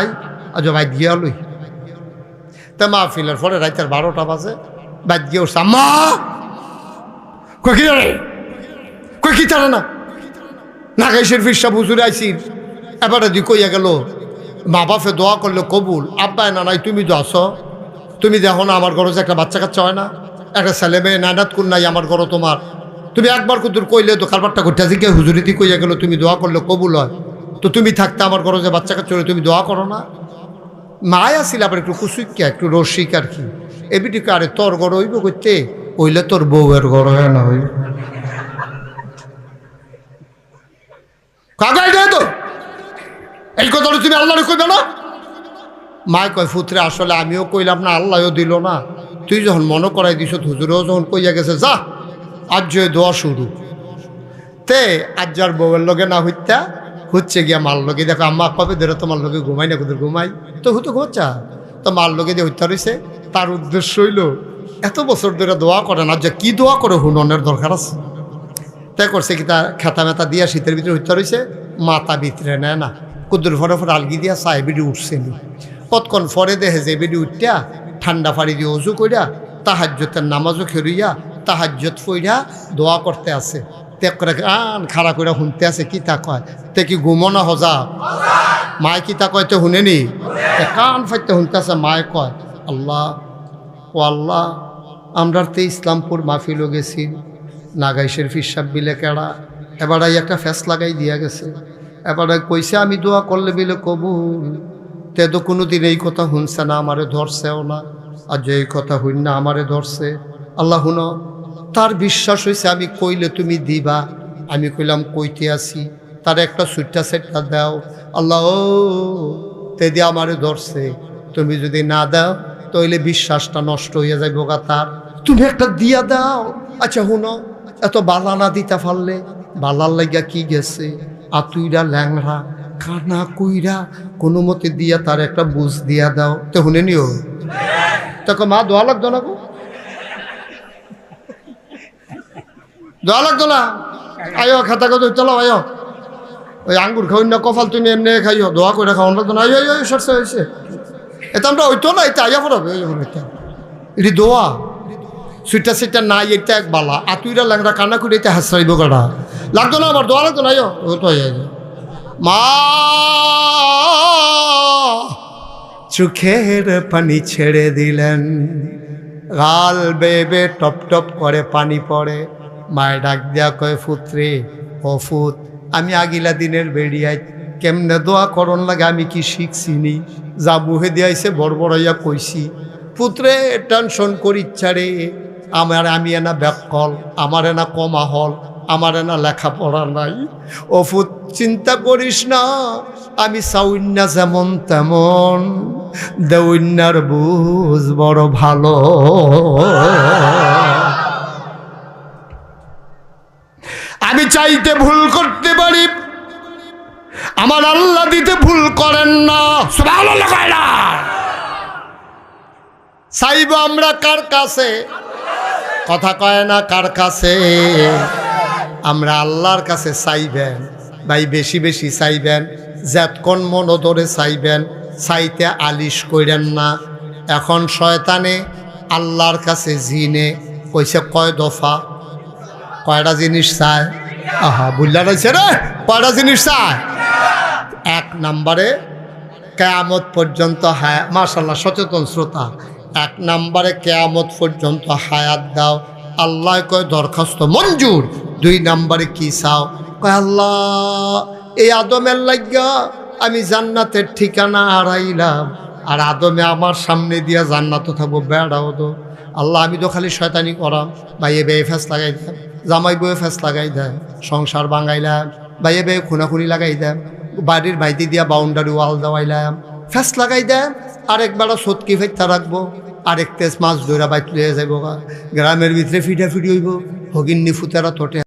নাই আজ বাইক গিয়া লই। তা মাহফিলের পরে রাইতের বারোটা বাজে, বাইক গিয়ে উঠছে কই কি জানে কই কি জানে না? ফিরসা এবারে দি কইয়া গেল, মা বাপে দোয়া করলে কবুল। আব্বায় না নাই, তুমি তো আসো তুমি দেখো না, আমার ঘরে যে একটা বাচ্চা কাচ্চা হয় না। একটা ছেলে মেয়ে কোন নাই, আমার ঘরে তোমার। তুমি একবার কুতুর কইলে তো কারবারটা করতে আছি কে হুজুরিতি কইয়া গেল, তুমি দোয়া করলে কবুল হয়। তো তুমি থাকতে আমার ঘরে যে বাচ্চা কাচ্চা হলে তুমি দোয়া করো না। মায় আসিল আবার একটু কুসুইকা একটু রসিক আর কি। এবিটিকে আরে তোর ঘর হইব করতে ওইলে তোর বউয়ের ঘর হয় না হইব। কাকাই দেয় তো? এই কথাটা তুমি আল্লাহরে কইবে না? মায় কয়, ফুতরে, আসলে আমিও কইলাম না, আল্লাহও দিল না। তুই যখন মনে করাই দিস হুজুরেও যখন কইয়া গেছে, যা, আজ দোয়া শুরু। তে, আজ যার বউয়ের লগে না হইতা হচ্ছে গিয়া মাল লগে। দেখো, আম্মা কবে ধরে তো মাল লোকে ঘুমাই না কোথাও ঘুমাই তো হুতো ঘুমা তো মাল লগে দিয়ে হত্যা রয়েছে তার উদ্দেশ্য হইল, এত বছর ধরে দোয়া করে না, যে কি দোয়া করে হুননের দরকার আছে? তাই করছে কি তার খেতা মেতা দিয়া শীতের ভিতরে হত্যা রয়েছে মাথা ভিতরে নেয় না। কুদ্দুর ফরে ফরে আলগি দিয়া বেডি উঠছে নি। কতক্ষণ ফরে দেখে যে বেডি উঠিয়া, ঠান্ডা পানি দিয়ে অজু কইরা তাহাজ্যতের নামাজও খেরুইয়া তাহাজ্যত ফইরা দোয়া করতে আছে। তে করে আন খাড়া করে শুনতে আছে, কি তা কয়? তে কি ঘুমনা হজা মায় কি তা কয় তে শুনেনি কান ফাইতে শুনতে আছে মায় কয়, আল্লাহ, ও আল্লাহ আমরা তে ইসলামপুর মাহফিলও গেছি। নাগাইশের ফিসাব বিলে কেড়া, এবার এই একটা ফ্যাস লাগাই দিয়া গেছে। এবার কইছে, আমি দোয়া করলে বিলে কবুল। তে তো কোনো দিন এই কথা শুনছে না, আমারে ধরছেও না। আর যে এই কথা হইন না, আমারে ধরছে। আল্লাহ হুনো তার বিশ্বাস হয়েছে আমি কইলে তুমি দিবা। আমি কইলাম, কইতে আসি। তার একটা সুইটটা সেটটা দাও। আল্লাহ তে দিয়ে আমারে ধরছে। তুমি যদি না দাও, তাইলে বিশ্বাসটা নষ্ট হয়ে যাবে গা তার। তুমি একটা দিয়া দাও। আচ্ছা হুনো এত বালা না দিতে পারলে? বালার লাগিয়া কি গেছে? আতুইরা ল্যাংরা কানা কুইরা কোনো মতে দিয়া তার একটা বুঝ দিয়া দাও। তো শুনে নিও। তখন মা, দোয়া লাগতো না গো? দোয়া লাগতো না? আয়ো, খাতা কত চলো আয়ো। ওই আঙ্গুর খাওয়াই না কফাল তুমি এমনি খাইও, দোয়া করে লাগতো না। আয়ো আয়ো সরষে হয়েছে এটা আমরা ওইতো না, এটা আইয়া পড়াবে ওই এটা দোয়া। সুইটা সুইটা নাই, এটা এক বালা। আতুইরা ল্যাংরা কান্না করে এটা হাসরাইব কাটা লাগতো না আমার, দোয়া লাগতো না ও তো মা! চোখের পানি ছেড়ে দিলেন। গাল বেবে টপ টপ করে পানি পড়ে। মায় ডাক দেয়া কয়, ফুত্রে, ও ফুত আমি আগিলা দিনের বেরিয়াই কেমনে দোয়া করন লাগে আমি কি শিখছিনি যা বুহে দিয়াইছে বড় বড়াইয়া কইছি। পুত্রে, টেনশন করি ইচ্ছারে আমার, আমি এনা ব্যাকল, আমার এনা কমা হল আমার এনা লেখাপড়া নাই। ও ফুত, চিন্তা করিস না, আমি সাউন্যা যেমন তেমন দেউন্যার বুঝ বড় ভালো। আমি চাইতে ভুল আমার আল্লাহ দিতে ভুল করেন না। চাইব আমরা কার কাছে? কথা কয় না কার কাছে? আমরা আল্লাহর কাছে চাইবেন। ভাই বেশি বেশি চাইবেন। যেতক্ষণ মন ধরে চাইবেন। চাইতে আলিশ কইরেন না। এখন শয়তানে আল্লাহর কাছে জিনে। কইছে কয় দফা? কয়টা জিনিস চায়? আহা বুঝলা রয়েছে রে। কয়টা জিনিস চায়? এক নম্বরে কেয়ামত পর্যন্ত হায়া মার্শাল্লাহ সচেতন শ্রোতা, এক নম্বরে কেয়ামত পর্যন্ত হায়াত দাও। আল্লাহ কয়, দরখাস্ত মঞ্জুর। দুই নম্বরে কি চাও? কয়, আল্লাহ, এই আদমের লাগিয়া আমি জান্নাতের ঠিকানা হারাইলাম। আর আদমে আমার সামনে দিয়া জান্নাত থাকব, বেড়াও তো। আল্লাহ, আমি তো খালি শয়তানি করাম। ভাইয়ে বেয়ে ফেস লাগাই দেন। জামাই বয়ে ফেস লাগাই দেন। সংসার বাঙাইলাম ভাইয়ে বেয়ে খুনাখুনি লাগাই দেন। বাড়ির ভাইতে দিয়া বাউন্ডারি ওয়াল দেওয়াইলাম। ফ্যাস লাগাই দেয় আরেকবার সতকি ফেরতা রাখব আরেক তেজ মাছ ধরা বাইত লয়ে যাইব গ্রামের ভিতরে ফিটা ফিটি হইব। হগিন্নি ফুতেরা তোটে